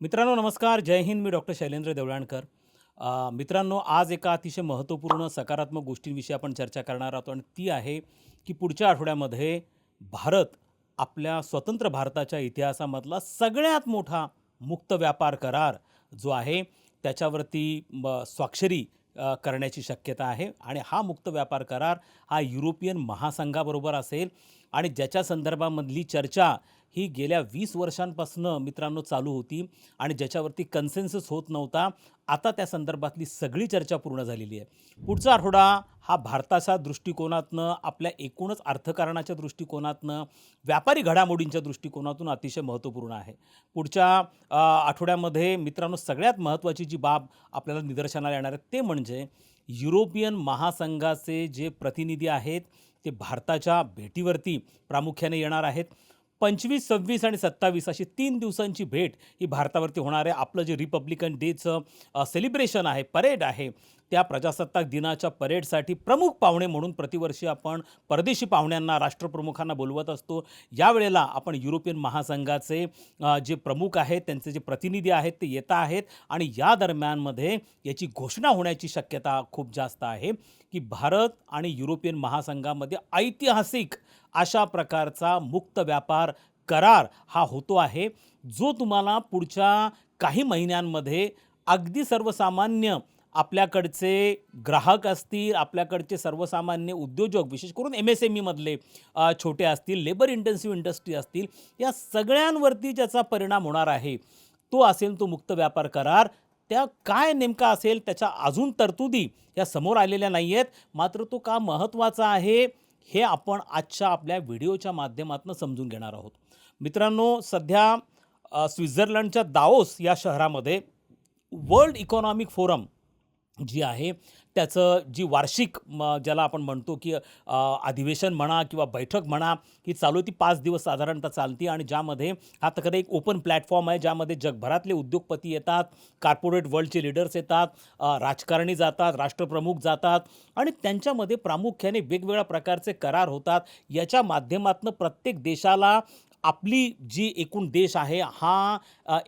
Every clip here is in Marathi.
मित्रांनो नमस्कार. जय हिंद. मी डॉक्टर शैलेंद्र देवळाणकर. मित्रांनो आज एका अतिशय महत्त्वपूर्ण सकारात्मक गोष्टींविषयी आपण चर्चा करणार आहोत आणि ती आहे की पुढच्या आठवड्यामध्ये भारत आपल्या स्वतंत्र भारताच्या इतिहासामधला सगळ्यात मोठा मुक्त व्यापार करार जो आहे त्याच्यावरती स्वाक्षरी करण्याची शक्यता आहे आणि हा मुक्त व्यापार करार हा युरोपियन महासंघाबरोबर असेल आणि ज्याच्या संदर्भामधली चर्चा ही गेल्या वीस वर्षांपासनं मित्रांनो चालू होती आणि ज्याच्यावरती कन्सेन्सस होत नव्हता आता त्या संदर्भातली सगळी चर्चा पूर्ण झालेली आहे. पुढचा आठवडा हा भारताच्या दृष्टिकोनातनं आपल्या एकूणच अर्थकारणाच्या दृष्टिकोनातनं व्यापारी घडामोडींच्या दृष्टिकोनातून अतिशय महत्त्वपूर्ण आहे. पुढच्या आठवड्यामध्ये मित्रांनो सगळ्यात महत्त्वाची जी बाब आपल्याला निदर्शनाला येणार आहे ते म्हणजे युरोपियन महासंघाचे जे प्रतिनिधी आहेत ते भारताच्या भेटीवरती प्रामुख्याने येणार आहेत. पंचवीस सव्वीस आणि सत्तावीस अशी तीन दिवसांची भेट ही भारतावरती होणार आहे. आपलं जे रिपब्लिकन डेचं सेलिब्रेशन आहे परेड आहे त्या प्रजासत्ताक दिनाच्या परेडसाठी प्रमुख पाहुणे म्हणून प्रतिवर्षी आपण परदेशी पाहुण्यांना राष्ट्रप्रमुखांना बोलवत असतो. यावेळेला आपण युरोपियन महासंघाचे जे प्रमुख आहेत त्यांचे जे प्रतिनिधी आहेत ते येत आहेत आणि या दरम्यानमध्ये याची घोषणा होण्याची शक्यता खूप जास्त आहे की भारत आणि युरोपियन महासंघामध्ये ऐतिहासिक अशा प्रकारचा मुक्त व्यापार करार हा होतो आहे जो तुम्हाला पुढच्या काही महिन्यांमध्ये अगदी सर्वसामान्य आपल्याकडचे ग्राहक असतील आपल्याकडचे सर्वसामान्य उद्योजक विशेष करून एम एस एम ईमधले छोटे असतील लेबर इंटेन्सिव्ह इंडस्ट्री असतील या सगळ्यांवरती ज्याचा परिणाम होणार आहे तो असेल तो मुक्त व्यापार करार. त्या काय नेमका असेल त्याच्या अजून तरतुदी या समोर आलेल्या नाही आहेत मात्र तो का महत्त्वाचा आहे हे आपण आजच्या आपल्या व्हिडिओच्या माध्यमातून समजून घेणार आहोत. मित्रांनो सध्या स्वित्झर्लंडच्या दाओस या शहरामध्ये वर्ल्ड इकॉनॉमिक फोरम जी आहे त्याचं जी वार्षिक म, ज्याला आपण म्हणतो की अधिवेशन म्हणा किंवा बैठक म्हणा ही चालू ती पाच दिवस साधारणतः चालती आणि ज्यामध्ये हा तर एक ओपन प्लॅटफॉर्म आहे ज्यामध्ये जगभरातले उद्योगपती येतात कार्पोरेट वर्ल्डचे लीडर्स येतात राजकारणी जातात राष्ट्रप्रमुख जातात आणि त्यांच्यामध्ये प्रामुख्याने वेगवेगळ्या प्रकारचे करार होतात. याच्या माध्यमातून प्रत्येक देशाला आपली जी एकूण देश आहे हा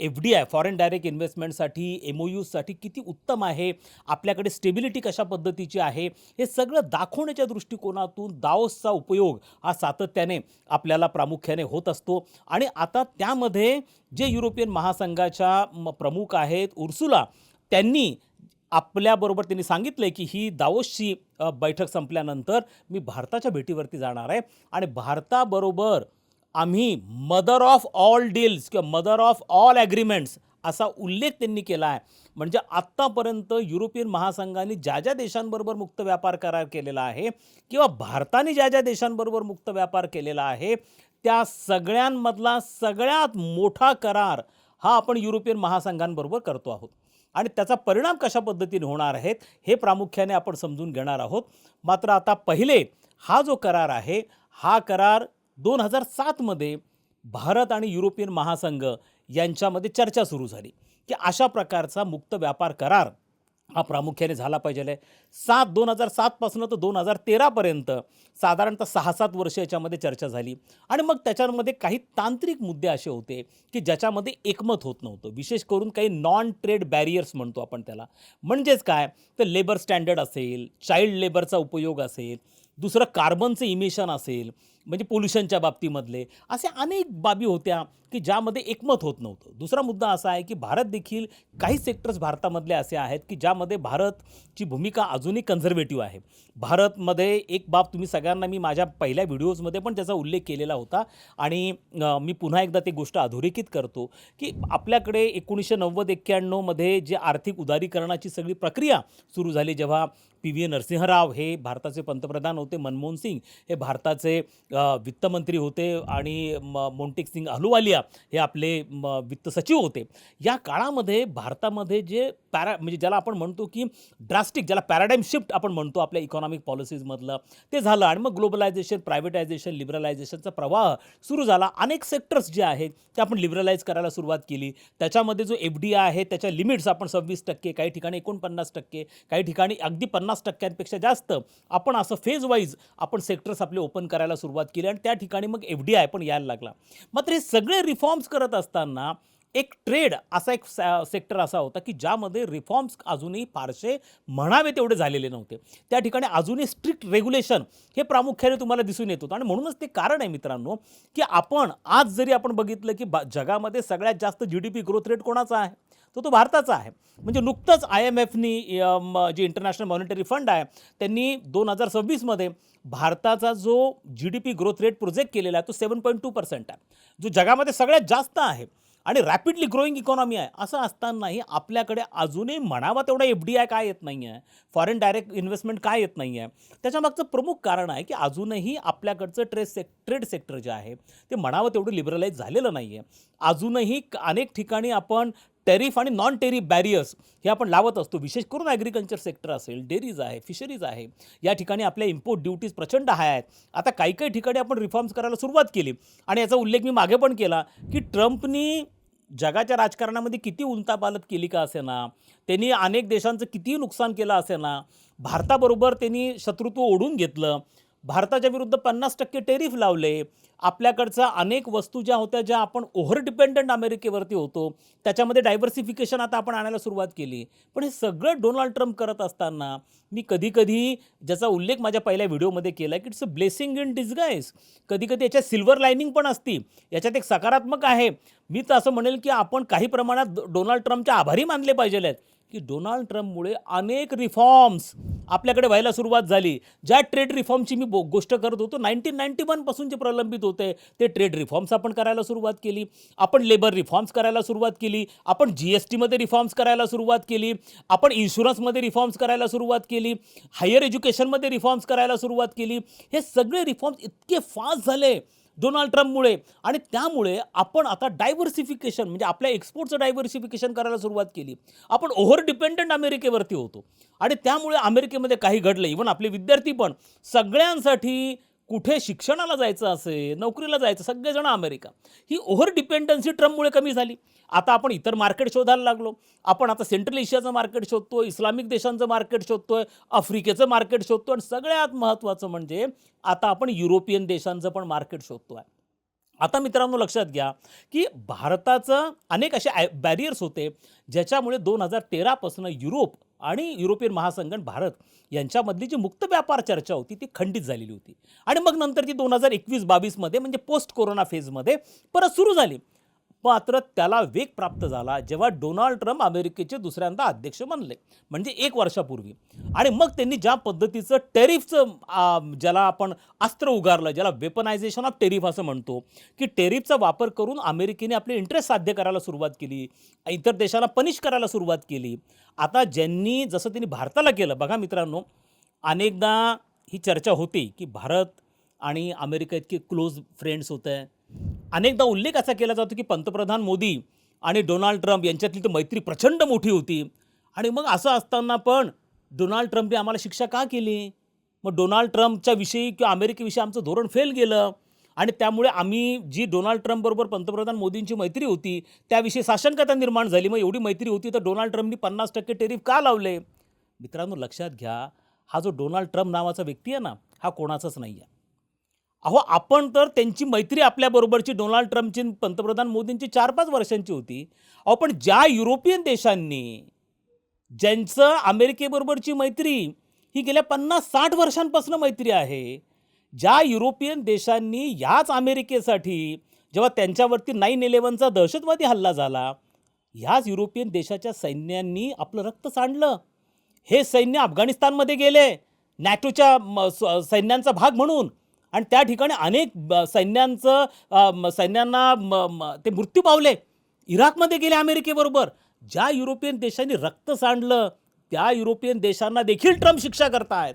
F D I foreign direct इन्व्हेस्टमेंटसाठी M O यूसाठी किती उत्तम आहे? आपल्याकडे स्टेबिलिटी कशा पद्धतीची आहे? हे सगळं दाखवण्याच्या दृष्टिकोनातून दाओसचा उपयोग हा सातत्याने आपल्याला प्रामुख्याने होत असतो. आणि आता त्यामध्ये जे युरोपियन महासंघाच्या म- प्रमुख आहेत उर्सुला त्यांनी आपल्याबरोबर त्यांनी सांगितलं आहे की ही दाओसची बैठक संपल्यानंतर मी भारताच्या भेटीवरती जाणार आहे. आणि भारताबरोबर आम्ही मदर ऑफ ऑल डील्स किंवा मदर ऑफ ऑल ॲग्रीमेंट्स असा उल्लेख त्यांनी केला आहे. म्हणजे आत्तापर्यंत युरोपियन महासंघाने ज्या ज्या देशांबरोबर मुक्त व्यापार करार केलेला आहे किंवा भारताने ज्या ज्या देशांबरोबर मुक्त व्यापार केलेला आहे त्या सगळ्यांमधला सगळ्यात मोठा करार हा आपण युरोपियन महासंघांबरोबर करतो आहोत. आणि त्याचा परिणाम कशा पद्धतीने होणार आहेत हे प्रामुख्याने आपण समजून घेणार आहोत. मात्र आता पहिले हा जो करार आहे हा करार दोन हजार सातमध्ये भारत आणि युरोपियन महासंघ यांच्यामध्ये चर्चा सुरू झाली की अशा प्रकारचा मुक्त व्यापार करार हा प्रामुख्याने झाला पाहिजे. आहे सात दोन हजार सातपासून तर दोन हजार तेरापर्यंत साधारणतः सहा सात वर्ष याच्यामध्ये चर्चा झाली. आणि मग त्याच्यामध्ये काही तांत्रिक मुद्दे असे होते की ज्याच्यामध्ये एकमत होत नव्हतं. विशेष करून काही नॉन ट्रेड बॅरियर्स म्हणतो आपण त्याला. म्हणजेच काय? तर लेबर स्टँडर्ड असेल चाइल्ड लेबरचा उपयोग असेल दुसरं कार्बनचं इमिशन असेल म्हणजे पोल्युशनच्या बाबतीमधले असे अनेक बाबी होत्या की ज्यामध्ये एकमत होत नव्हतं. दुसरा मुद्दा असा आहे की भारत देखील काही सेक्टर्स भारतामधले असे आहेत की ज्यामध्ये भारतची भूमिका अजूनही कन्झर्वेटिव्ह आहे. भारतमध्ये एक बाब तुम्ही सगळ्यांना मी माझ्या पहिल्या व्हिडिओजमध्ये पण त्याचा उल्लेख केलेला होता आणि मी पुन्हा एकदा ती गोष्ट अधोरेखित करतो की आपल्याकडे एकोणीसशे नव्वद एक्क्याण्णवमध्ये जे आर्थिक उदारीकरणाची सगळी प्रक्रिया सुरू झाली जेव्हा पी व्ही नरसिंहराव हे भारताचे पंतप्रधान होते मनमोहन सिंग हे भारताचे वित्तमंत्री होते आणि म मोन्टेक सिंग अहलुवालिया हे आपले म, वित्त सचिव होते. या काळामध्ये भारतामध्ये जे पॅरा म्हणजे ज्याला आपण म्हणतो की ड्रास्टिक ज्याला पॅराडाईम शिफ्ट आपण म्हणतो आपल्या इकॉनॉमिक पॉलिसीजमधलं ते झालं आणि मग ग्लोबलायझेशन प्रायव्हेटायझेशन लिबरलायझेशनचा प्रवाह सुरू झाला. अनेक सेक्टर्स जे आहेत ते आपण लिबरलाइज करायला सुरुवात केली. त्याच्यामध्ये जो एफ डी आहे त्याच्या लिमिट्स आपण सव्वीस टक्के काही ठिकाणी एकोणपन्नास टक्के काही ठिकाणी अगदी पन्नास टक्क्यांपेक्षा जास्त आपण असं फेज वाईज आपण सेक्टर्स आपले ओपन करायला सुरुवात केली आणि त्या ठिकाणी मग एफ डी आय पण यायला लागला. मात्र हे सगळे रिफॉर्म्स करत असताना एक ट्रेड असा एक सेक्टर असा होता की ज्यामध्ये रिफॉर्म्स अजूनही फारसे म्हणावे तेवढे झालेले नव्हते. त्या ठिकाणी अजूनही स्ट्रिक्ट रेग्युलेशन हे प्रामुख्याने तुम्हाला दिसून येत होतं. आणि म्हणूनच ते कारण आहे मित्रांनो की आपण आज जरी आपण बघितलं की बा जगामध्ये सगळ्यात जास्त G D P growth rate कोणाचा आहे? तो तो भारताचा आहे. म्हणजे नुकतंच आय एम एफनी जे इंटरनॅशनल मॉनिटरी फंड आहे त्यांनी दोन हजार सव्वीसमध्ये भारताचा जो G D P growth rate project केलेला आहे तो सेवन पॉईंट टू पर्सेंट आहे. जो जगामध्ये सगळ्यात जास्त आहे आणि रॅपिडली ग्रोईंग इकॉनॉमी आहे. असं असतानाही आपल्याकडे अजूनही म्हणावा तेवढा एफ डी आय काय येत नाही आहे फॉरेन डायरेक्ट इन्व्हेस्टमेंट काय येत नाही आहे त्याच्यामागचं प्रमुख कारण आहे की अजूनही आपल्याकडचं ट्रेड सेक ट्रेड सेक्टर जे आहे ते म्हणावं तेवढं लिबरलाईज झालेलं नाही आहे अजूनही क- अनेक ठिकाणी आपण टेरिफ आणि नॉन टेरिफ बॅरियर्स हे आपण लावत असतो. विशेष करून ॲग्रिकल्चर सेक्टर असेल डेअरीज आहे फिशरीज आहे या ठिकाणी आपल्या इम्पोर्ट ड्युटीज प्रचंड हाय आहेत. आता काही काही ठिकाणी आपण रिफॉर्म्स करायला सुरुवात केली आणि याचा उल्लेख मी मागे पण केला की ट्रम्पनी जगाच्या राजकारणामध्ये किती उंताबालत केली का असे ना त्यांनी अनेक देशांचं कितीही नुकसान केलं असे ना भारताबरोबर त्यांनी शत्रुत्व ओढून घेतलं भारताच्या विरुद्ध पन्नास टक्के टेरिफ लावले. आपल्याकडचा अनेक वस्तू ज्या होत्या ज्या आपण ओव्हर डिपेंडंट अमेरिकेवरती होतो त्याच्यामध्ये डायव्हर्सिफिकेशन आता आपण आणायला सुरुवात केली. पण हे सगळं डोनाल्ड ट्रम्प करत असताना मी कधीकधी ज्याचा उल्लेख माझ्या पहिल्या व्हिडिओमध्ये केला की it's a blessing in disguise कधीकधी याच्यात सिल्वर लाईनिंग पण असती. याच्यात एक सकारात्मक आहे. मी तर असं म्हणेल की आपण काही प्रमाणात डोनाल्ड ट्रम्पच्या आभारी मानले पाहिजे आहेत की डोनाल्ड ट्रम्पमुळे अनेक रिफॉर्म्स आपल्याकडे व्हायला सुरुवात झाली. ज्या ट्रेड रिफॉर्मची मी बो गोष्ट करत होतो नाईन्टीन नाईन्टी वनपासून जे प्रलंबित होते ते ट्रेड रिफॉर्म्स आपण करायला सुरुवात केली. आपण लेबर रिफॉर्म्स करायला सुरुवात केली. आपण जी एस टीमध्ये रिफॉर्म्स करायला सुरुवात केली. आपण इन्शुरन्समध्ये रिफॉर्म्स करायला सुरुवात केली. हायर एज्युकेशनमध्ये रिफॉर्म्स करायला सुरुवात केली. हे सगळे रिफॉर्म्स इतके फास्ट झाले. डोनाल्ड ट्रम्पमुळे. आणि त्यामुळे आपण आता डायव्हर्सिफिकेशन म्हणजे आपल्या एक्सपोर्टचं डायव्हर्सिफिकेशन करायला सुरुवात केली. आपण ओव्हर डिपेंडंट अमेरिकेवरती होतो. आणि त्यामुळे अमेरिकेमध्ये काही घडलं. इव्हन आपले विद्यार्थी पण. सगळ्यांसाठी कुठे शिक्षणाला जायचं असेल नोकरीला जायचं सगळेजण अमेरिका. ही ओव्हर डिपेंडन्सी ट्रम्पमुळे कमी झाली. आता आपण इतर मार्केट शोधायला लागलो. आपण आता सेंट्रल एशियाचं मार्केट शोधतो इस्लामिक देशांचं मार्केट शोधतोय आफ्रिकेचं मार्केट शोधतो आणि सगळ्यात महत्त्वाचं म्हणजे आता आपण युरोपियन देशांचं पण मार्केट शोधतो आहे आता मित्रांनो लक्षात घ्या की भारताचं अनेक असे बॅरियर्स होते ज्याच्यामुळे दोन हजार तेरापासून युरोप आणि युरोपियन महासंगण भारत यांच्यामधली जी मुक्त व्यापार चर्चा होती ती खंडित झालेली होती. आणि मग नंतर ती दोन हजार एकवीस बावीसमध्ये म्हणजे पोस्ट कोरोना फेजमध्ये परत सुरू झाली. मात्र त्याला वेग प्राप्त झाला जेव्हा डोनाल्ड ट्रम्प अमेरिकेचे दुसऱ्यांदा अध्यक्ष बनले म्हणजे एक वर्षापूर्वी. आणि मग त्यांनी ज्या पद्धतीचं टेरिफचं ज्याला आपण अस्त्र उगारलं ज्याला वेपनायझेशन ऑफ टेरिफ असं म्हणतो की टेरिफचा वापर करून अमेरिकेने आपले इंटरेस्ट साध्य करायला सुरुवात केली इतर देशाला पनिश करायला सुरुवात केली. आता ज्यांनी जसं त्यांनी भारताला केलं बघा मित्रांनो अनेकदा ही चर्चा होती की भारत आणि अमेरिका इतके क्लोज फ्रेंड्स होत. आहे अनेकदा उल्लेख असा केला जातो की पंतप्रधान मोदी आणि डोनाल्ड ट्रम्प यांच्यातली तर मैत्री प्रचंड मोठी होती. आणि मग असं असताना पण डोनाल्ड ट्रम्पने आम्हाला शिक्षा का केली? मग डोनाल्ड ट्रम्पच्या विषयी किंवा अमेरिकेविषयी आमचं धोरण फेल गेलं. आणि त्यामुळे आम्ही जी डोनाल्ड ट्रम्पबरोबर पंतप्रधान मोदींची मैत्री होती त्याविषयी साशंकता निर्माण झाली. मग एवढी मैत्री होती तर डोनाल्ड ट्रम्पनी पन्नास टक्के टेरिफ का लावले? मित्रांनो लक्षात घ्या हा जो डोनाल्ड ट्रम्प नावाचा व्यक्ती आहे ना हा कोणाचाच नाही आहे अहो आपण तर त्यांची मैत्री आपल्याबरोबरची डोनाल्ड ट्रम्पची पंतप्रधान मोदींची चार पाच वर्षांची होती. अहो पण ज्या युरोपियन देशांनी ज्यांचं अमेरिकेबरोबरची मैत्री ही गेल्या पन्नास साठ वर्षांपासून मैत्री आहे. ज्या युरोपियन देशांनी ह्याच अमेरिकेसाठी जेव्हा त्यांच्यावरती नाईन इलेवनचा दहशतवादी हल्ला झाला ह्याच युरोपियन देशाच्या सैन्यांनी आपलं रक्त सांडलं. हे सैन्य अफगाणिस्तानमध्ये गेले नॅटोच्या सैन्यांचा भाग म्हणून. आणि त्या ठिकाणी अनेक ब- सैन्यांचं सैन्यांना म, म, ते मृत्यू पावले. इराकमध्ये गेले अमेरिकेबरोबर. ज्या युरोपियन देशांनी रक्त सांडलं त्या युरोपियन देशांना देखील ट्रम्प शिक्षा करतायत.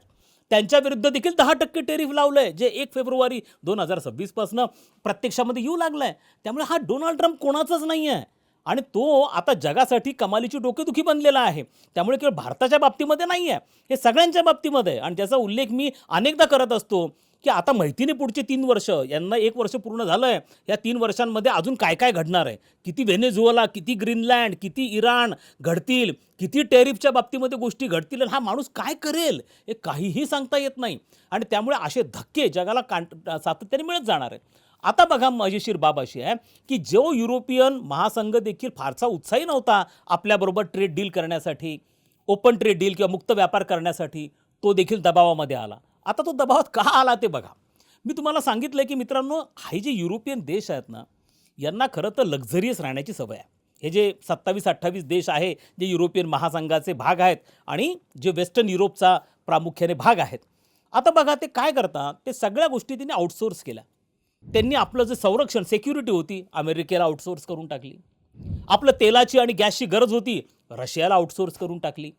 त्यांच्याविरुद्ध देखील दहा टक्के टेरिफ लावलं आहे जे एक फेब्रुवारी दोन हजार सव्वीसपासनं प्रत्यक्षामध्ये येऊ लागलाय. त्यामुळे हा डोनाल्ड ट्रम्प कोणाचाच नाही आहे आणि तो आता जगासाठी कमालीची डोकेदुखी बनलेला आहे. त्यामुळे केवळ भारताच्या बाबतीमध्ये नाही आहे हे सगळ्यांच्या बाबतीमध्ये. आहे आणि त्याचा उल्लेख मी अनेकदा करत असतो. की आता माहितीने पुढचे तीन वर्ष यांना एक वर्ष पूर्ण झालं आहे या तीन वर्षांमध्ये अजून काय काय घडणार आहे? किती व्हेनेझुएला किती ग्रीनलँड किती इराण घडतील किती टेरिफच्या बाबतीमध्ये गोष्टी घडतील आणि हा माणूस काय करेल हे काहीही सांगता येत नाही. आणि त्यामुळे असे धक्के जगाला कां सातत्याने मिळत जाणार आहे. आता बघा मजेशीर बाब अशी आहे की जो युरोपियन महासंघ देखील फारसा उत्साही नव्हता आपल्याबरोबर ट्रेड डील करण्यासाठी ओपन ट्रेड डील किंवा मुक्त व्यापार करण्यासाठी तो देखील दबावामध्ये आला. आता तो दबावात का आला ते बघा. मी तुम्हाला सांगितलं की मित्रांनो हे जे युरोपियन देश आहेत ना यांना खरं तर लक्झरियस राहण्याची सवय आहे. हे जे सत्तावीस अठ्ठावीस देश आहे जे युरोपियन महासंघाचे भाग आहेत आणि जे वेस्टर्न युरोपचा प्रामुख्याने भाग आहेत. आता बघा ते काय करतात? ते सगळ्या गोष्टी त्यांनी आउटसोर्स केल्या. त्यांनी आपलं जे संरक्षण सेक्युरिटी होती अमेरिकेला आउटसोर्स करून टाकली. आपलं तेलाची आणि गॅसची गरज होती रशियाला आउटसोर्स करून टाकली.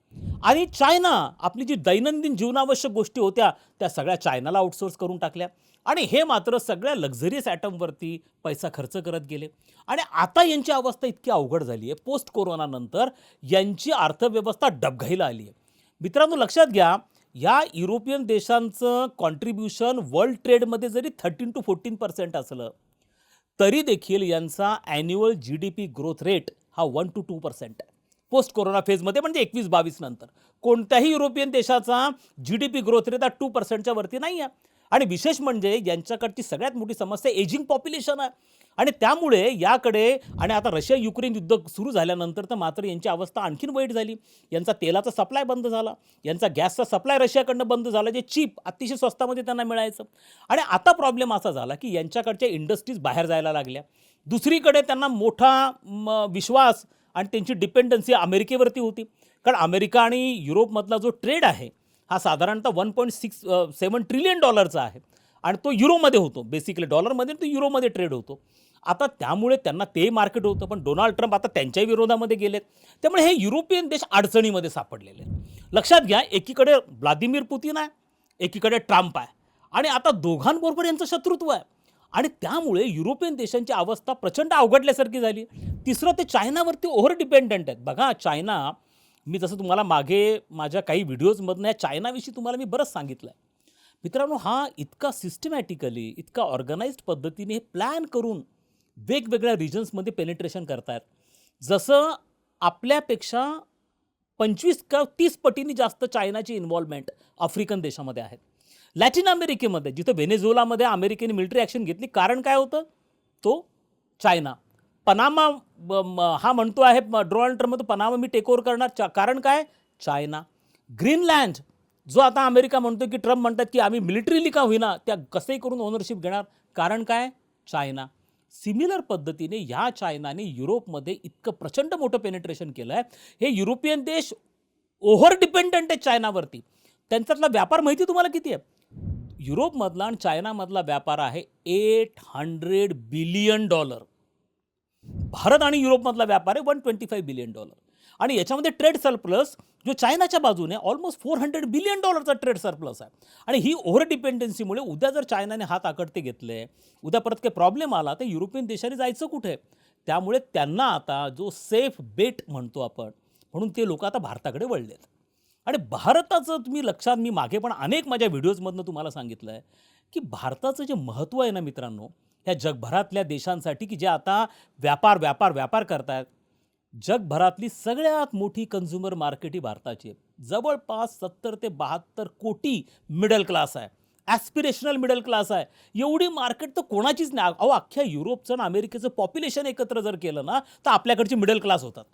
आणि चायना आपली जी दैनंदिन जीवनावश्यक गोष्टी होत्या त्या सगळ्या चायनाला आउटसोर्स करून टाकल्या. आणि हे मात्र सगळ्या लक्झरियस ॲटमवरती पैसा खर्च करत गेले. आणि आता यांची अवस्था इतकी अवघड झाली आहे पोस्ट कोरोनानंतर यांची अर्थव्यवस्था डबघाईला आली आहे मित्रांनो लक्षात घ्या या युरोपियन देशांचं कॉन्ट्रीब्युशन वर्ल्ड ट्रेडमध्ये जरी थर्टीन टू फोर्टीन पर्सेंट असलं तरी देखील यांचा annual G D P growth rate हा वन टू टू पर्सेंट आहे. पोस्ट कोरोना फेजमध्ये म्हणजे एकवीस बावीस नंतर. कोणत्याही युरोपियन देशाचा G D P growth rate हा टू पर्सेंटच्या वरती नाही आहे आणि विशेष म्हणजे यांच्याकडची सगळ्यात मोठी समस्या एजिंग पॉप्युलेशन आहे. आणि त्यामुळे याकडे आणि आता रशिया युक्रेन युद्ध सुरू झाल्यानंतर तर मात्र यांची अवस्था आणखीन वाईट झाली. यांचा तेलाचा सप्लाय बंद झाला. यांचा गॅसचा सप्लाय रशियाकडनं बंद झाला जे चीप अतिशय स्वस्तामध्ये त्यांना मिळायचं. आणि आता प्रॉब्लेम असा झाला की यांच्याकडच्या इंडस्ट्रीज बाहेर जायला लागल्या. दुसरीकडे त्यांना मोठा विश्वास आणि त्यांची डिपेंडन्सी अमेरिकेवरती होती. कारण अमेरिका आणि युरोपमधला जो ट्रेड आहे हा साधारणतः one point six seven trillion डॉलरचा आहे. आणि तो युरोमध्ये होतो. बेसिकली डॉलरमध्ये तो युरोमध्ये ट्रेड होतो. आता त्यामुळे त्यांना ते मार्केट होतं. पण डोनाल्ड ट्रम्प आता त्यांच्याही विरोधामध्ये गेलेत. त्यामुळे हे युरोपियन देश अडचणीमध्ये सापडलेले लक्षात घ्या एकीकडे व्लादिमीर पुतीन आहे एकीकडे ट्रम्प आहे. आणि आता दोघांबरोबर यांचं शत्रुत्व आहे. आणि त्यामुळे युरोपियन देशांची अवस्था प्रचंड अवघडल्यासारखी झाली. तिसरं ते चायनावरती ओव्हर डिपेंडंट आहेत. बघा चायना मी जसं तुम्हाला मागे माझ्या काही व्हिडिओजमधनं या चायनाविषयी तुम्हाला मी बरंच सांगितलं आहे मित्रांनो हा इतका सिस्टमॅटिकली इतका ऑर्गनाइज्ड पद्धतीने हे प्लॅन करून वेगवेगळ्या रिजन्समध्ये पेनिट्रेशन करतायत. जसं आपल्यापेक्षा पंचवीस का तीस पटीने जास्त चायनाची इन्व्हॉल्वमेंट आफ्रिकन देशामध्ये आहेत. लॅटिन अमेरिकेमध्ये जिथं व्हेनेझुएलामध्ये अमेरिकेने मिलिटरी ॲक्शन घेतली कारण काय होतं? तो चायना. पनामा ब- म- हा म्हणतो आहे डोनाल्ड ट्रम्प पनामा मी टेक ओव्हर करणार. चा कारण काय? चायना. ग्रीनलँड जो आता अमेरिका म्हणतो की ट्रम्प म्हणतात की आम्ही मिलिटरीली का होईना त्या कसंही करून ओनरशिप घेणार. कारण काय? चायना. सिमिलर पद्धतीने ह्या चायनाने युरोपमध्ये इतकं प्रचंड मोठं पेनिट्रेशन केलं आहे हे युरोपियन देश ओव्हर डिपेंडंट आहे चायनावरती. त्यांच्यातला व्यापार माहिती तुम्हाला किती आहे? युरोपमधला आणि चायनामधला व्यापार आहे eight hundred billion dollar. Bharat आणि युरोपमधला व्यापार आहे one twenty five billion dollar. आणि याच्यामध्ये ट्रेड सरप्लस जो चायनाच्या बाजूने ऑलमोस्ट फोर हंड्रेड बिलियन डॉलरचा ट्रेड सरप्लस आहे. आणि ही ओव्हर डिपेंडन्सीमुळे उद्या जर चायनाने हात आकडते घेतले उद्या परत काही प्रॉब्लेम आला तर युरोपियन देशाने जायचं कुठे? त्यामुळे त्यांना आता जो सेफ बेट म्हणतो आपण म्हणून ते लोक आता भारताकडे वळलेत. आणि भारताचं तुम्ही लक्षात मी मागे पण अनेक माझ्या व्हिडिओजमधनं तुम्हाला सांगितलं आहे की भारताचं जे महत्त्व आहे ना मित्रांनो ह्या जगभरातल्या देशांसाठी की जे आता व्यापार व्यापार व्यापार करतायत जगभरातली सगळ्यात मोठी कन्झ्युमर मार्केट ही भारताची आहे. जवळपास सत्तर ते बहात्तर कोटी मिडल क्लास आहे. ॲस्पिरेशनल मिडल क्लास आहे. एवढी मार्केट तर कोणाचीच नाही. अहो अख्ख्या युरोपचं आणि अमेरिकेचं पॉप्युलेशन एकत्र जर केलं ना तर आपल्याकडची मिडल क्लास होतात.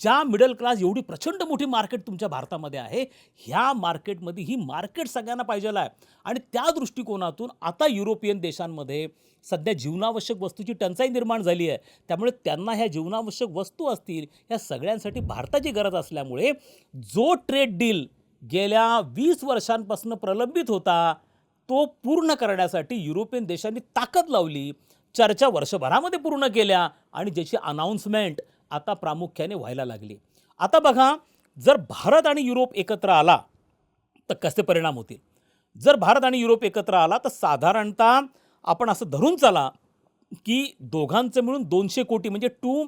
ज्या मिडल क्लास एवढी प्रचंड मोठी मार्केट तुमच्या भारतामध्ये आहे ह्या मार्केटमध्ये ही मार्केट सगळ्यांना पाहिजेला आहे. आणि त्या दृष्टिकोनातून आता युरोपियन देशांमध्ये सध्या जीवनावश्यक वस्तूची टंचाई निर्माण झाली आहे. त्यामुळे त्यांना ह्या जीवनावश्यक वस्तू असतील ह्या सगळ्यांसाठी भारताची गरज असल्यामुळे जो ट्रेड डील गेल्या वीस वर्षांपासून प्रलंबित होता तो पूर्ण करण्यासाठी युरोपियन देशांनी ताकद लावली. चर्चा वर्षभरामध्ये पूर्ण केल्या आणि ज्याची अनाऊन्समेंट आता प्रामुख्याने व्हायला लागली. आता बघा जर भारत आणि युरोप एकत्र आला तर कसे परिणाम होतील? जर भारत आणि युरोप एकत्र आला तर साधारणतः आपण असं धरून चला की दोघांचं मिळून दोनशे कोटी म्हणजे टू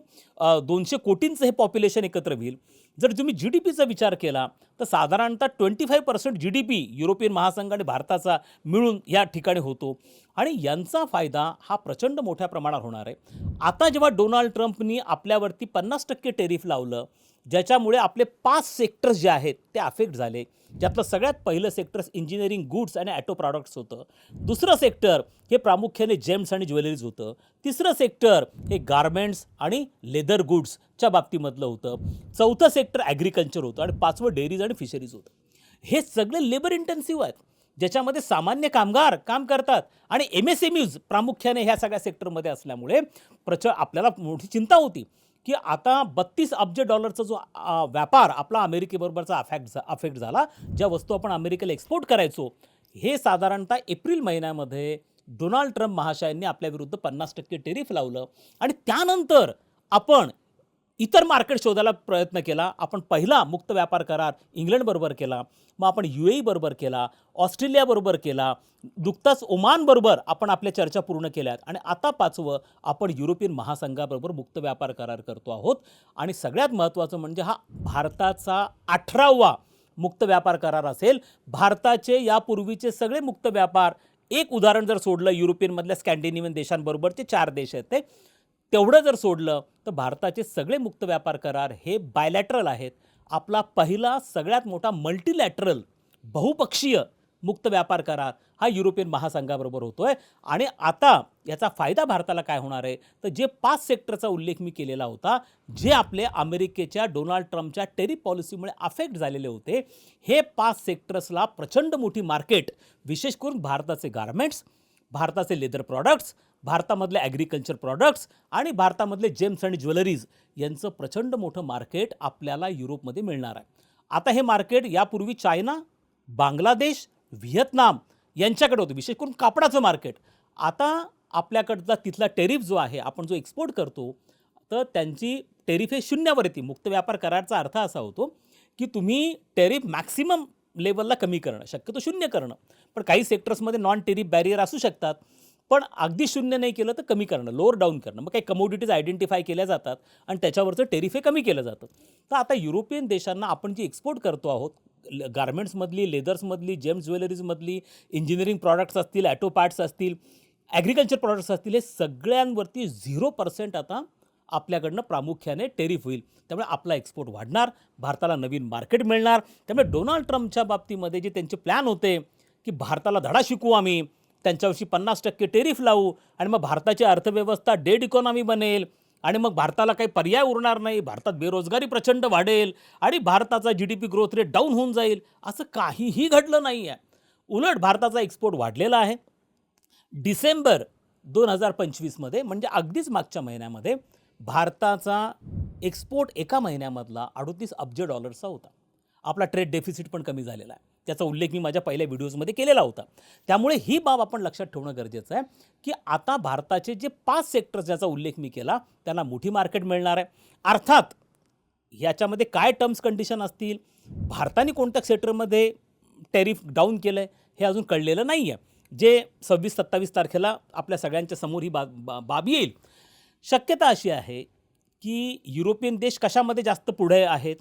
दोनशे कोटींचं हे पॉप्युलेशन एकत्र होईल. जर तुम्ही जी डी पीचा विचार केला तर साधारणतः twenty five percent G D P European महासंघ आणि भारताचा मिळून या ठिकाणी होतो. आणि यांचा फायदा हा प्रचंड मोठ्या प्रमाणात होणार आहे. आता जेव्हा डोनाल्ड ट्रम्पनी आपल्यावरती पन्नास टक्के टेरिफ लावलं ज्याच्यामुळे आपले पाच सेक्टर्स जे आहेत ते अफेक्ट झाले ज्यातलं सगळ्यात पहिलं सेक्टर्स इंजिनिअरिंग गुड्स आणि ॲटो प्रॉडक्ट्स होतं. दुसरं सेक्टर हे प्रामुख्याने जेम्स आणि ज्वेलरीज होतं. तिसरं सेक्टर हे गारमेंट्स आणि लेदर गुड्सच्या बाबतीमधलं होतं. चौथं सेक्टर ॲग्रिकल्चर होतं आणि पाचवं डेअरीज आणि फिशरीज होतं. हे सगळे लेबर इंटेन्सिव्ह आहेत. ज्याच्यामध्ये सामान्य कामगार काम करतात आणि एम एस एम यूज प्रामुख्याने ह्या सगळ्या सेक्टरमध्ये असल्यामुळे प्रच आपल्याला मोठी चिंता होती की आता बत्तीस अब्ज डॉलरचा जो व्यापार आपला अमेरिकेबरोबरचा अफेक्ट अफेक्ट झाला ज्या वस्तू आपण अमेरिकेला एक्सपोर्ट करायचो हे साधारणतः एप्रिल महिन्यामध्ये डोनाल्ड ट्रम्प महाशयांनी आपल्याविरुद्ध पन्नास टक्के टेरिफ लावलं आणि त्यानंतर आपण इतर मार्केट शोधायला प्रयत्न केला. आपण पहिला मुक्त व्यापार करार इंग्लंडबरोबर केला. मग आपण यू ए बरोबर केला. ऑस्ट्रेलियाबरोबर केला. नुकताच ओमानबरोबर आपण आपल्या चर्चा पूर्ण केल्यात. आणि आता पाचवं आपण युरोपियन महासंघाबरोबर मुक्त व्यापार करार करतो आहोत. आणि सगळ्यात महत्त्वाचं म्हणजे हा भारताचा अठरावा मुक्त व्यापार करार असेल. भारताचे यापूर्वीचे सगळे मुक्त व्यापार एक उदाहरण जर सोडलं युरोपियनमधल्या स्कॅन्डिनेव्हियन देशांबरोबरचे चार देश आहेत ते तेवढं जर सोडलं तर भारताचे सगळे मुक्त व्यापार करार हे बायलॅटरल आहेत. आपला पहिला सगळ्यात मोठा मल्टीलॅटरल बहुपक्षीय मुक्त व्यापार करार हा युरोपियन महासंघाबरोबर होतो आहे आणि आता याचा फायदा भारताला काय होणार आहे? तर जे पाच सेक्टरचा उल्लेख मी केलेला होता जे आपले अमेरिकेच्या डोनाल्ड ट्रम्पच्या टेरिफ पॉलिसीमुळे अफेक्ट झालेले होते हे पाच सेक्टर्सला प्रचंड मोठी मार्केट विशेष करून भारताचे गारमेंट्स भारताचे लेदर प्रॉडक्ट्स भारतामधले ॲग्रिकल्चर प्रॉडक्ट्स आणि भारतामधले जेम्स आणि ज्वेलरीज यांचं प्रचंड मोठं मार्केट आपल्याला युरोपमध्ये मिळणार आहे. आता हे मार्केट यापूर्वी चायना बांगलादेश व्हिएतनाम यांच्याकडे होतं. विशेष करून कापडाचं मार्केट आता आपल्याकडचा तिथला टेरिफ जो आहे आपण जो एक्सपोर्ट करतो तर त्यांची टेरिफ हे शून्यावर येते. मुक्त व्यापार करारचा अर्थ असा होतो की तुम्ही टेरिफ मॅक्सिमम लेवलला कमी करणं शक्यतो शून्य करणं. पण काही सेक्टर्समध्ये नॉन टेरिफ बॅरियर असू शकतात. पण अगदी शून्य नाही केलं तर कमी करणं लोअर डाऊन करणं. मग काही कमोडिटीज आयडेंटिफाय केल्या जातात आणि त्याच्यावरचं टेरिफ हे कमी केलं जातं. तर आता युरोपियन देशांना आपण जी एक्सपोर्ट करतो आहोत गार्मेंट्समधली लेदर्समधली जेम्स ज्वेलरीजमधली इंजिनिअरिंग प्रॉडक्ट्स असतील ॲटो पार्ट्स असतील ॲग्रिकल्चर प्रॉडक्ट्स असतील हे सगळ्यांवरती झिरो पर्सेंट आता आपल्याकडनं प्रामुख्याने टेरिफ होईल. त्यामुळे आपला एक्सपोर्ट वाढणार भारताला नवीन मार्केट मिळणार. त्यामुळे डोनाल्ड ट्रम्पच्या बाबतीमध्ये जे त्यांचे प्लॅन होते की भारताला धडा शिकवू आम्ही त्यांच्यावर्षी पन्नास टक्के टेरिफ लावू आणि मग भारताची अर्थव्यवस्था डेड इकॉनॉमी बनेल आणि मग भारताला काही पर्याय उरणार नाही भारतात बेरोजगारी प्रचंड वाढेल आणि भारताचा G D P growth rate down होऊन जाईल असं काहीही घडलं नाही आहे उलट भारताचा एक्सपोर्ट वाढलेला आहे. डिसेंबर दोन हजार पंचवीसमध्ये म्हणजे अगदीच मागच्या महिन्यामध्ये भारताचा एक्सपोर्ट एका महिन्यामधला अडोतीस अब्ज डॉलर्सचा होता. आपला ट्रेड डेफिसिट पण कमी झालेला आहे. त्याचा उल्लेख मी माझ्या पहिल्या व्हिडिओजमध्ये केलेला होता. त्यामुळे ही बाब आपण लक्षात ठेवणं गरजेचं आहे की आता भारताचे जे पाच सेक्टर्स ज्याचा उल्लेख मी केला त्यांना मोठी मार्केट मिळणार आहे. अर्थात ह्याच्यामध्ये काय टर्म्स कंडिशन असतील? भारताने कोणत्या सेक्टरमध्ये टॅरिफ डाऊन केलं आहे हे अजून कळलेलं नाही आहे जे सव्वीस सत्तावीस तारखेला आपल्या सगळ्यांच्या समोर ही बाब बा- बाब येईल. शक्यता अशी आहे की युरोपियन देश कशामध्ये जास्त पुढे आहेत?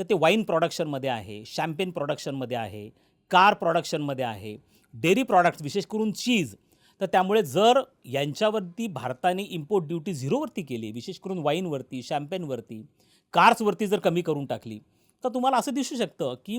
तर ते वाईन प्रॉडक्शनमध्ये आहे शॅम्पेन प्रॉडक्शनमध्ये आहे कार प्रॉडक्शनमध्ये आहे डेअरी प्रॉडक्ट्स विशेष करून चीज तर त्यामुळे जर यांच्यावरती भारताने इम्पोर्ट ड्युटी झिरोवरती केली विशेष करून वाईनवरती शॅम्पेनवरती कार्सवरती जर कमी करून टाकली तर तुम्हाला असं दिसू शकतं की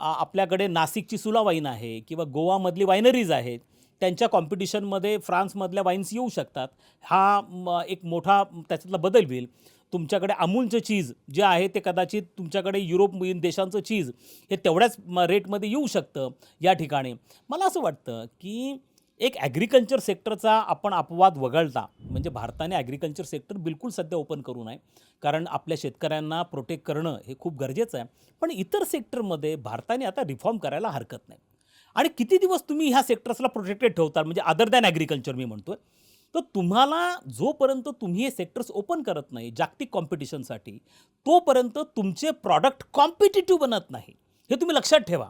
आपल्याकडे नाशिकची सुला वाईन आहे किंवा गोवामधली वायनरीज आहेत त्यांच्या कॉम्पिटिशनमध्ये फ्रान्समधल्या वाईन्स येऊ शकतात. हा एक मोठा त्याच्यातला बदल होईल. तुमच्याकडे अमूलचं चीज जे आहे ते कदाचित तुमच्याकडे युरोपियन देशांचं चीज हे तेवढ्याच म- रेटमध्ये येऊ शकतं या ठिकाणी. मला असं वाटतं की एक ॲग्रिकल्चर सेक्टरचा आपण अपवाद वगळता म्हणजे भारताने ॲग्रिकल्चर सेक्टर बिलकुल सध्या ओपन करू नये कारण आपल्या शेतकऱ्यांना प्रोटेक्ट करणं हे खूप गरजेचं आहे. पण इतर सेक्टरमध्ये भारताने आता रिफॉर्म करायला हरकत नाही. आणि किती दिवस तुम्ही ह्या सेक्टर्सला प्रोटेक्टेड ठेवता म्हणजे अदर दॅन ॲग्रिकल्चर मी म्हणतो आहे तर तुम्हाला जोपर्यंत तुम्ही हे सेक्टर्स ओपन करत नाही जागतिक कॉम्पिटिशनसाठी तोपर्यंत तुमचे प्रॉडक्ट कॉम्पिटिटिव्ह बनत नाही. हे तुम्ही लक्षात ठेवा.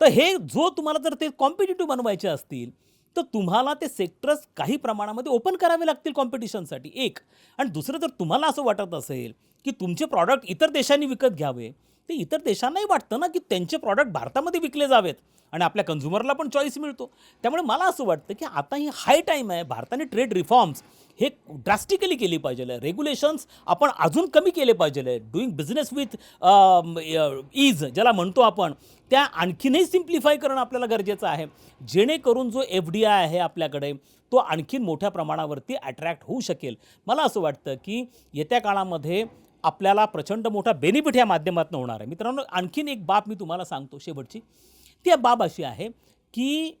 तर हे जो तुम्हाला जर ते कॉम्पिटिटिव्ह बनवायचे असतील तर तुम्हाला ते सेक्टर्स काही प्रमाणामध्ये ओपन करावे लागतील कॉम्पिटिशनसाठी एक. आणि दुसरं जर तुम्हाला असं वाटत असेल की तुमचे प्रॉडक्ट इतर देशांनी विकत घ्यावे ते इतर देशांनाही वाटतं ना की त्यांचे प्रॉडक्ट भारतामध्ये विकले जावेत आणि आपल्या कन्झ्युमरला पण चॉईस मिळतो. त्यामुळे मला असं वाटतं की आता ही हाय टाईम आहे. भारताने ट्रेड रिफॉर्म्स हे ड्रास्टिकली केली पाहिजे रेग्युलेशन्स आपण अजून कमी केले पाहिजे डुईंग बिझनेस विथ इज ज्याला म्हणतो आपण त्या आणखीनही सिम्प्लिफाय करणं आपल्याला गरजेचं आहे. जेणेकरून जो एफ डी आय आहे आपल्याकडे तो आणखीन मोठ्या प्रमाणावरती अट्रॅक्ट होऊ शकेल. मला असं वाटतं की येत्या काळामध्ये आपल्याला प्रचंड मोठा बेनिफिट या माध्यमातून होणार आहे. मित्रांनो आणखीन एक बाब मी तुम्हाला सांगतो शेवटची. ती बाब अशी आहे की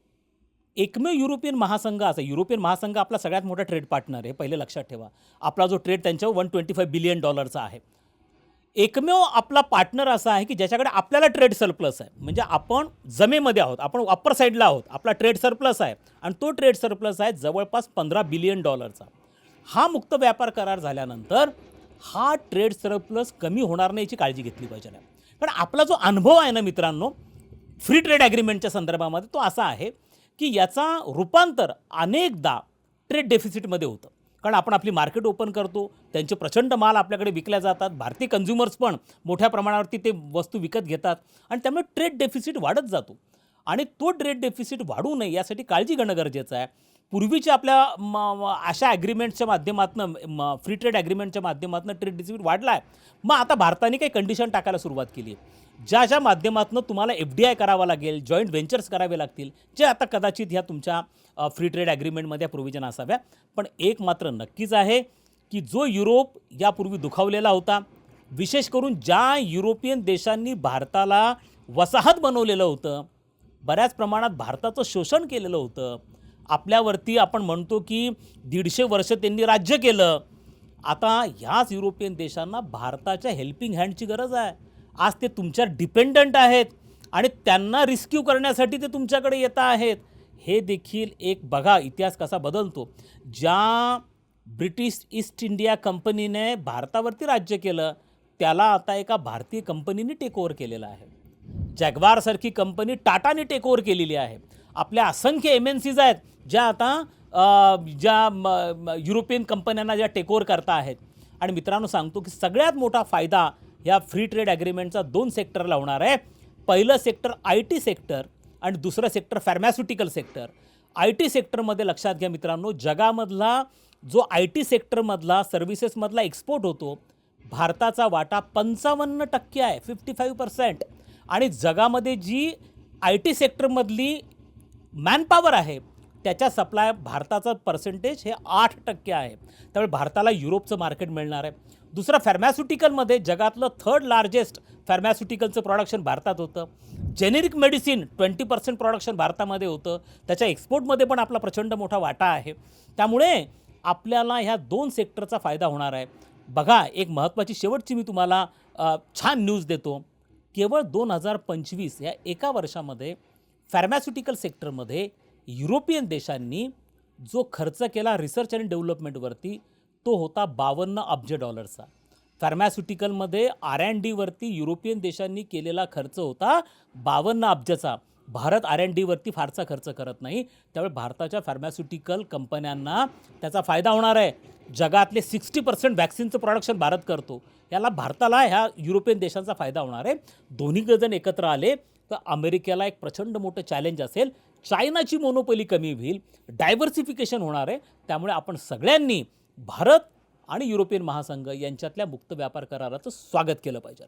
एकमेव युरोपियन महासंघ असा युरोपियन महासंघ आपला सगळ्यात मोठा ट्रेड पार्टनर आहे पहिले लक्षात ठेवा. आपला जो ट्रेड त्यांच्यावर वन ट्वेंटी फाय बिलियन डॉलरचा आहे. एकमेव आपला पार्टनर असा आहे की ज्याच्याकडे आपल्याला ट्रेड सरप्लस आहे. म्हणजे आपण जमेमध्ये आहोत आपण अप्पर साईडला आहोत आपला ट्रेड सरप्लस आहे आणि तो ट्रेड सरप्लस आहे जवळपास पंधरा बिलियन डॉलरचा हा मुक्त व्यापार करार झाल्यानंतर हा ट्रेड सरप्लस कमी होणार नाही याची काळजी घेतली पाहिजे कारण आपला जो अनुभव आहे ना मित्रांनो फ्री ट्रेड ॲग्रीमेंटच्या संदर्भामध्ये तो असा आहे की याचा रूपांतर अनेकदा ट्रेड डेफिसिटमध्ये होतं. कारण आपण आपली मार्केट ओपन करतो त्यांचे प्रचंड माल आपल्याकडे विकल्या जातात भारतीय कन्झ्युमर्स पण मोठ्या प्रमाणावरती ते वस्तू विकत घेतात आणि त्यामुळे ट्रेड डेफिसिट वाढत जातो. आणि तो ट्रेड डेफिसिट वाढू नये यासाठी काळजी घेणं गरजेचं आहे. पूर्वीच्या आपल्या म अशा ॲग्रीमेंटच्या माध्यमातून फ्री ट्रेड ॲग्रीमेंटच्या माध्यमातून ट्रेड डिस्प्यूट वाढला आहे मग आता भारताने काही कंडिशन टाकायला सुरुवात केली. आहे ज्या ज्या माध्यमातून तुम्हाला एफ डी आय करावा लागेल जॉईंट व्हेंचर्स करावे लागतील जे आता कदाचित ह्या तुमच्या फ्री ट्रेड ॲग्रीमेंटमध्ये प्रोव्हिजन असाव्या पण एक मात्र नक्कीच आहे की जो युरोप यापूर्वी दुखावलेला होता विशेष करून ज्या युरोपियन देशांनी भारताला वसाहत बनवलेलं होतं बऱ्याच प्रमाणात भारताचं शोषण केलेलं होतं आपल्यावरती आपण म्हणतो की दीडशे वर्ष त्यांनी राज्य केलं. आता ह्याच युरोपियन देशांना भारताच्या हेल्पिंग हँडची गरज आहे. आज ते तुमच्यावर डिपेंडंट आहेत आणि त्यांना रिस्क्यू करण्यासाठी ते तुमच्याकडे येत आहेत. हे देखील एक बघा इतिहास कसा बदलतो. ज्या ब्रिटिश ईस्ट इंडिया कंपनीने भारतावरती राज्य केलं त्याला आता एका भारतीय कंपनीने टेक ओव्हर केलेलं आहे. जॅगवारसारखी कंपनी टाटाने टेक ओव्हर केलेली आहे. आपल्या असंख्य एम एन सीज आहेत ज्या आता ज्या म, युरोपियन कंपन्यांना ज्या टेक करता आहेत. आणि मित्रांनो सांगतो की सगळ्यात मोठा फायदा या फ्री ट्रेड ॲग्रीमेंटचा दोन सेक्टरला होणार आहे. पहिलं सेक्टर आय टी सेक्टर आणि दुसरं sector pharmaceutical sector I T सेक्टरमध्ये लक्षात घ्या मित्रांनो जगामधला जो आय टी सेक्टरमधला सर्व्हिसेसमधला एक्सपोर्ट होतो भारताचा वाटा पंचावन्न टक्के आहे फिफ्टी फाईव्ह पर्सेंट आणि जगामध्ये जी आय टी सेक्टरमधली मॅनपॉवर आहे. त्याच्या सप्लाय भारताचं पर्सेंटेज हे आठ टक्के आहे. त्यामुळे भारताला युरोपचं मार्केट मिळणार आहे. दुसरं फॅर्मॅस्युटिकलमध्ये जगातलं थर्ड लार्जेस्ट फॅर्मॅस्युटिकलचं प्रोडक्शन भारतात होतं. Generic medicine twenty percent production भारतामध्ये होतं. त्याच्या एक्सपोर्टमध्ये पण आपला प्रचंड मोठा वाटा आहे. त्यामुळे आपल्याला ह्या दोन सेक्टरचा फायदा होणार आहे. बघा एक महत्त्वाची शेवटची मी तुम्हाला छान न्यूज देतो. केवळ दोन हजार पंचवीस या एका वर्षामध्ये फार्मास्युटिकल सेक्टरमध्ये युरोपियन देशांनी जो खर्च केला रिसर्च अँड डेव्हलपमेंटवरती तो होता बावन्न अब्ज डॉलरचा फार्मास्युटिकलमध्ये आर अँड डीवरती युरोपियन देशांनी केलेला खर्च होता बावन्न अब्जचा. भारत आर अँड डीवरती फारसा खर्च करत नाही. त्यामुळे भारताच्या फार्मास्युटिकल कंपन्यांना त्याचा फायदा होणार आहे. जगातले सिक्स्टी पर्सेंट व्हॅक्सिनचं प्रोडक्शन भारत करतो. याला भारताला ह्या युरोपियन देशांचा फायदा होणार आहे. दोन्ही जण एकत्र आले. तर अमेरिकेला एक प्रचंड मोठं चॅलेंज असेल. चायनाची मोनोपली कमी होईल. डायव्हर्सिफिकेशन होणार आहे. त्यामुळे आपण सगळ्यांनी भारत आणि युरोपियन महासंघ यांच्यातल्या मुक्त व्यापार कराराचं स्वागत केलं पाहिजे.